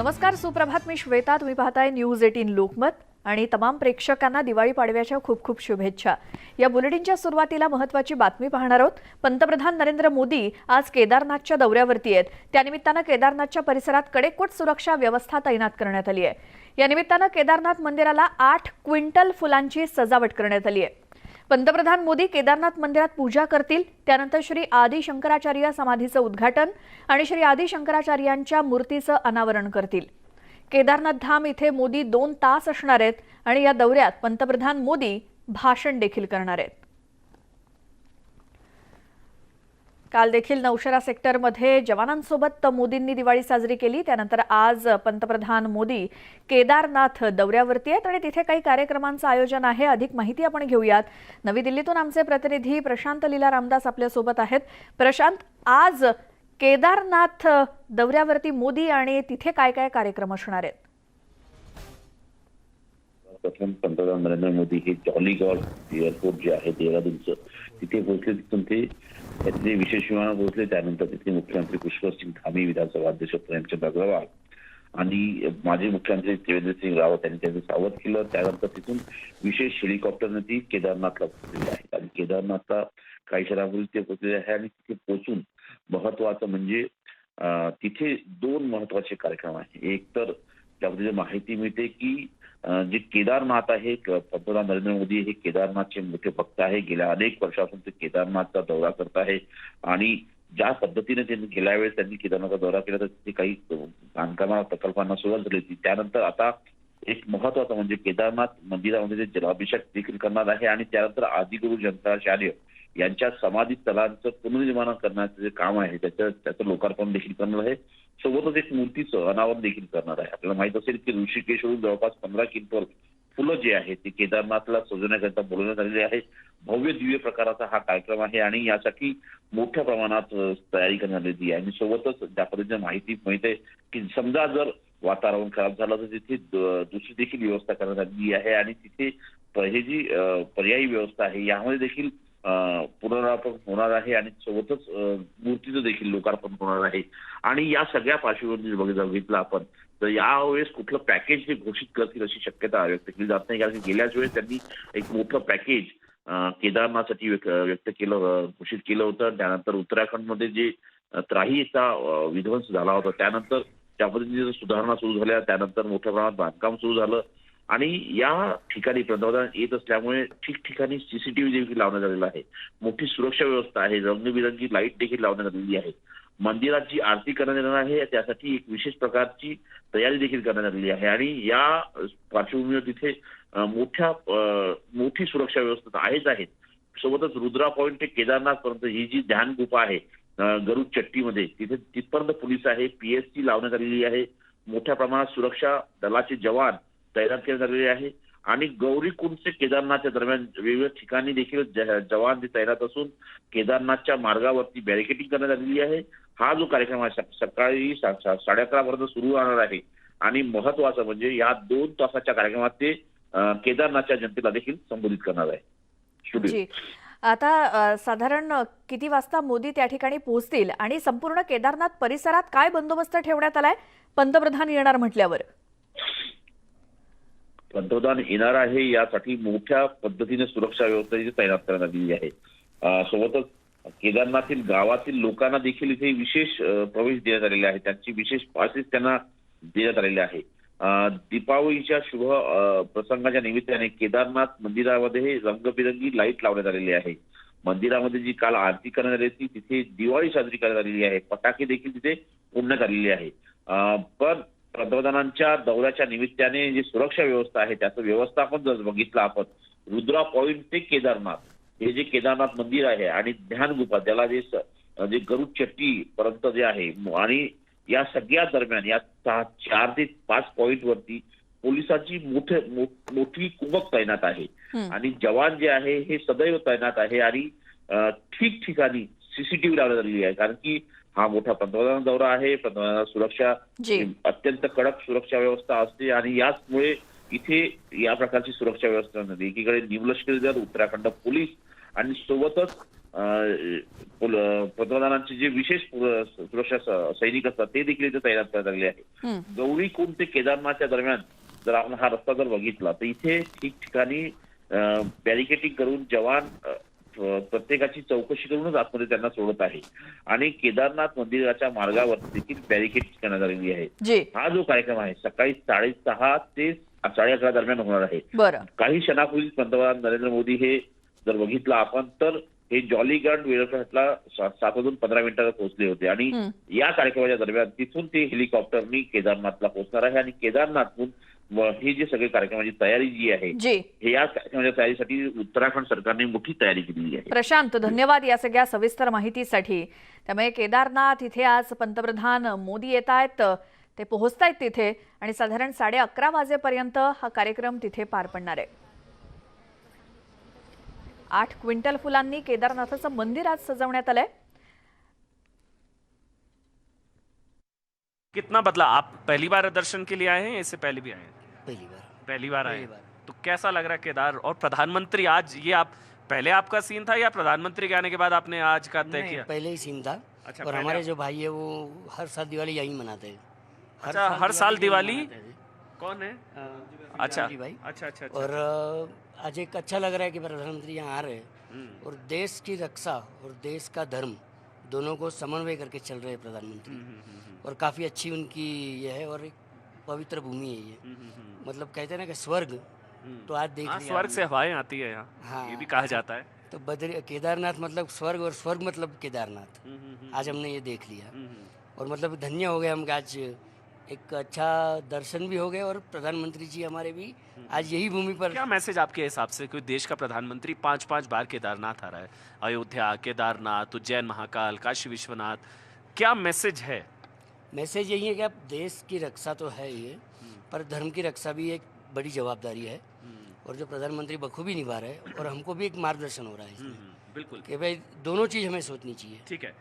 नमस्कार सुप्रभात. मी श्वेता. तुम्ही पाहताय न्यूज एटीन लोकमत. आणि तमाम प्रेक्षकांना दिवाळी पाडव्याच्या खूप खूप शुभेच्छा. या बुलेटिनच्या सुरुवातीला महत्वाची बातमी पाहणार आहोत. पंतप्रधान नरेंद्र मोदी आज केदारनाथच्या दौऱ्यावरती आहेत. त्यानिमित्तानं केदारनाथच्या परिसरात कडेकोट सुरक्षा व्यवस्था तैनात करण्यात आली आहे. या निमित्तानं केदारनाथ मंदिराला आठ क्विंटल फुलांची सजावट करण्यात आली आहे. पंतप्रधान मोदी केदारनाथ मंदिरात पूजा करतील. त्यानंतर श्री आदी शंकराचार्य समाधीचं उद्घाटन आणि श्री आदी शंकराचार्यांच्या मूर्तीचं अनावरण करतील. केदारनाथ धाम इथे मोदी दोन तास असणार आहेत आणि या दौऱ्यात पंतप्रधान मोदी भाषण देखील करणार आहेत. काल देखील नौशेरा सेक्टरमध्ये जवानांसोबत मोदींनी दिवाळी साजरी केली. त्यानंतर आज पंतप्रधान मोदी केदारनाथ दौऱ्यावरती आहेत आणि तिथे काही कार्यक्रमांचं आयोजन आहे. अधिक माहिती आपण घेऊयात. नवी दिल्लीतून आमचे प्रतिनिधी प्रशांत लीला रामदास आपल्यासोबत आहेत. प्रशांत आज केदारनाथ दौऱ्यावरती मोदी आणि तिथे काय काय कार्यक्रम असणार आहेत? प्रथम पंतप्रधान नरेंद्र मोदी हे जॉलीगॉल एअरपोर्ट जे आहे देहरादूनचं तिथे पोहोचले तिथून ते त्यातले विशेष विमान पोहोचले त्यानंतर तिथे मुख्यमंत्री पुष्कर सिंग धामी विधानसभा अध्यक्ष प्रेमचंद अग्रवाल आणि माजी मुख्यमंत्री त्रिवेंद्र सिंग रावत यांनी त्यांचं स्वागत केलं. त्यानंतर तिथून विशेष हेलिकॉप्टरने ती केदारनाथला पोहोचलेली आहे. आणि केदारनाथला काही शहरापूर्वी ते पोहोचलेले आहे आणि तिथे पोहोचून महत्वाचं म्हणजे तिथे दोन महत्त्वाचे कार्यक्रम आहे एक तर त्यामध्ये माहिती मिळते की जे केदारनाथ आहे पंतप्रधान नरेंद्र मोदी हे केदारनाथचे मोठे भक्त आहे. गेल्या अनेक वर्षापासून ते केदारनाथचा दौरा करत आहे. आणि ज्या पद्धतीने त्यांनी गेल्या वेळेस त्यांनी केदारनाथचा दौरा केला तर तिथे काही बांधकामा प्रकल्पांना सुरुवात झाली होती. त्यानंतर आता एक महत्वाचं म्हणजे केदारनाथ मंदिरामध्ये जे जलाभिषेक देखील करणार आहे आणि त्यानंतर आदिगुरु शंकराचार्य यांच्या समाधी स्थलांचं पुनर्निर्माण करण्याचं जे काम आहे त्याचं त्याचं लोकार्पण देखील करणार आहे. सोबतच एक मूर्तीचं अनावरण देखील करणार आहे. आपल्याला माहीत असेल की ऋषिकेशवरून जवळपास पंधरा क्विंटल फुलं जे आहेत ते केदारनाथला सजवण्याकरता बोलवण्यात आलेले आहे भव्य दिव्य प्रकाराचा हा कार्यक्रम आहे आणि यासाठी मोठ्या प्रमाणात तयारी करण्यात आलेली आहे. आणि सोबतच ज्या पद्धतीने माहिती मिळते की समजा जर वातावरण खराब झालं तर तिथे दुसरी देखील व्यवस्था करण्यात आलेली आहे. आणि तिथे हे जी पर्यायी व्यवस्था आहे यामध्ये देखील अ, होणार आहे आणि सोबतच मूर्तीचं देखील लोकार्पण होणार आहे. आणि या सगळ्या पार्श्वभूमीवर बघितलं बघितलं आपण तर यावेळेस कुठलं पॅकेज हे घोषित करतील अशी शक्यता व्यक्त केली जात नाही. कारण की गेल्याच वेळेस त्यांनी एक मोठं पॅकेज केदारनाथसाठी व्यक्त व्यक्त केलं घोषित केलं होतं. त्यानंतर उत्तराखंडमध्ये जे त्राहीचा विध्वंस झाला होता त्यानंतर त्या पद्धतीने सुधारणा सुरू झाल्या त्यानंतर मोठ्या प्रमाणात बांधकाम सुरू झालं. आणि या ठिकाणी पंतप्रधान येत असल्यामुळे ठिकठिकाणी सीसीटीव्ही देखील लावण्यात आलेला आहे. मोठी सुरक्षा व्यवस्था आहे. रंगबिरंगी लाइट देखील लावण्यात आलेली आहे. मंदिरात जी आरती करण्यात येणार आहे. त्यासाठी एक विशेष प्रकारची तयारी देखील करण्यात आलेली आहे. आणि या पार्श्वभूमीवर तिथे मोठ्या मोठी सुरक्षा व्यवस्था तर आहेच. आहे सोबतच रुद्रा पॉईंट ते केदारनाथ पर्यंत ही जी ध्यान गुफा आहे गरुड चट्टीमध्ये तिथे तिथपर्यंत पोलीस आहे. पीएससी लावण्यात आलेली आहे. मोठ्या प्रमाणात सुरक्षा दलाचे जवान तैनात करण्यात आलेले आहे. आणि गौरी कुंड ते केदारनाथच्या दरम्यान वेगवेगळ्या ठिकाणी देखील जवान तैनात असून केदारनाथच्या मार्गावरती बॅरिकेडिंग करण्यात आलेली आहे. हा जो कार्यक्रम आहे सकाळी साडे अकरा पर्यंत सुरू राहणार आहे. आणि महत्वाचं म्हणजे या दोन तासाच्या कार्यक्रमात ते केदारनाथच्या जनतेला देखील संबोधित करणार आहे. आता साधारण किती वाजता मोदी त्या ठिकाणी पोहोचतील? आणि संपूर्ण केदारनाथ परिसरात काय बंदोबस्त ठेवण्यात आलाय? पंतप्रधान येणार म्हटल्यावर. पंतप्रधान येणार आहे यासाठी मोठ्या पद्धतीने सुरक्षा व्यवस्था इथे तैनात करण्यात आलेली आहे. सोबतच केदारनाथील गावातील लोकांना देखील इथे विशेष प्रवेश देण्यात आलेले आहे. त्यांची विशेष पासेस त्यांना देण्यात आलेले आहे. दीपावळीच्या दीपावलीच्या शुभ प्रसंगाच्या निमित्ताने केदारनाथ मंदिरामध्ये रंगबिरंगी लाइट लावण्यात आलेली आहे. मंदिरामध्ये जी काल आरती करण्यात आली होती तिथे दिवाळी साजरी करण्यात आलेली आहे. फटाके देखील तिथे फोडण्यात आलेले आहे. पण पंतप्रधानांच्या दौऱ्याच्या निमित्ताने जी सुरक्षा व्यवस्था आहे त्याचं व्यवस्थापन जर बघितलं आपण रुद्रा पॉईंट ते केदारनाथ हे जे केदारनाथ मंदिर आहे आणि ध्यान गुफा त्याला जे जे गरुड चट्टी पर्यंत जे आहे आणि या सगळ्या दरम्यान या सहा- चार ते पाच पॉईंट वरती पोलिसांची मोठे मोठी कुमक तैनात आहे. आणि जवान जे आहे हे सदैव तैनात आहे आणि ठिकठिकाणी सीसीटीव्ही लावण्यात आलेली आहे कारण की हा मोठा पंतप्रधान दौरा आहे. पंतप्रधान सुरक्षा अत्यंत कडक सुरक्षा व्यवस्था असते आणि याचमुळे इथे या प्रकारची सुरक्षा व्यवस्था नव्हती एकीकडे निमलष्करी दल उत्तराखंड पोलीस आणि सोबतच पंतप्रधानांचे जे विशेष सुरक्षा सैनिक असतात ते देखील इथे तैनात करण्यात आलेले आहे. गौरी कुंड ते केदारनाथच्या दरम्यान जर आपण हा रस्ता जर बघितला तर इथे ठिकठिकाणी बॅरिकेटिंग करून जवान प्रत्येकाची चौकशी करूनच आतमध्ये त्यांना सोडत आहे. आणि केदारनाथ मंदिराच्या मार्गावर देखील बॅरिकेड करण्यात आलेली आहे. हा जो कार्यक्रम आहे सकाळी साडेसहा ते साडे अकरा दरम्यान होणार आहे. काही क्षणापूर्वी पंतप्रधान नरेंद्र मोदी हे जर बघितलं आपण तर हे जॉलीगड वेळापट्टला सा- सात वाजून पंधरा मिनिटाला पोहोचले होते. आणि. या कार्यक्रमाच्या दरम्यान तिथून ते हेलिकॉप्टरनी केदारनाथला पोहोचणार आहे. आणि केदारनाथहून ही जी सगळी कार्यक्रमाची तयारी जी आहे जी. हे या कार्यक्रमाच्या तयारीसाठी उत्तराखंड सरकारने मोठी तयारी केलेली आहे. प्रशांत धन्यवाद या सगळ्या सविस्तर माहितीसाठी. त्यामुळे केदारनाथ इथे आज पंतप्रधान मोदी येत आहेत ते पोहोचतायत तिथे आणि साधारण साडे अकरा वाजेपर्यंत हा कार्यक्रम तिथे पार पडणार आहे. आठ क्विंटल फुलांनी केदारनाथाचं मंदिर आज सजवण्यात आलंय. कितना बदला आप पहली बार दर्शन के लिए आए हैं इससे पहले भी आए हैं? पहली बार। पहली बार आए। तो कैसा लग रहा है केदार? और प्रधानमंत्री आज ये आप पहले आपका सीन था या प्रधानमंत्री के आने के बाद आपने आज का तय किया? पहले ही सीन था। अच्छा, और हमारे जो भाई है वो हर साल दिवाली यहीं मनाते हैं। हर अच्छा, हर साल दिवाली? यहीं थे। कौन है? अ, अच्छा भाई। अच्छा अच्छा अच्छा। और आज एक अच्छा लग रहा है कि प्रधानमंत्री यहाँ आ रहे हैं। हम्म, और देश की रक्षा और देश का धर्म दोनों को समन्वय करके चल रहे हैं प्रधानमंत्री। हम्म, हम्म, और काफ़ी अच्छी उनकी ये है और एक पवित्र भूमि है ये। हम्म, हम्म, हम्म, मतलब कहते हैं ना कि स्वर्ग। तो आज देख हाँ, स्वर्ग से हवाएँ आती है यहाँ। हाँ। ये भी कहा जाता है। तो बद्री केदारनाथ मतलब स्वर्ग और स्वर्ग मतलब केदारनाथ। आज हमने ये देख लिया। और मतलब धन्य हो गए हम आज एक अच्छा दर्शन भी हो गए और प्रधानमंत्री जी हमारे भी आज यही भूमि पर क्या मैसेज आपके हिसाब से कोई देश का प्रधानमंत्री पाँच पाँच बार केदारनाथ आ रहा है? अयोध्या केदारनाथ उज्जैन महाकाल काशी विश्वनाथ क्या मैसेज है? मैसेज यही है कि आप देश की रक्षा तो है ये पर धर्म की रक्षा भी एक बड़ी जवाबदारी है। और जो प्रधानमंत्री बखूबी निभा रहे हैं और हमको भी एक मार्गदर्शन हो रहा है इसमें हम्म, बिल्कुल। कि भाई दोनों चीज़ हमें सोचनी चाहिए। ठीक है।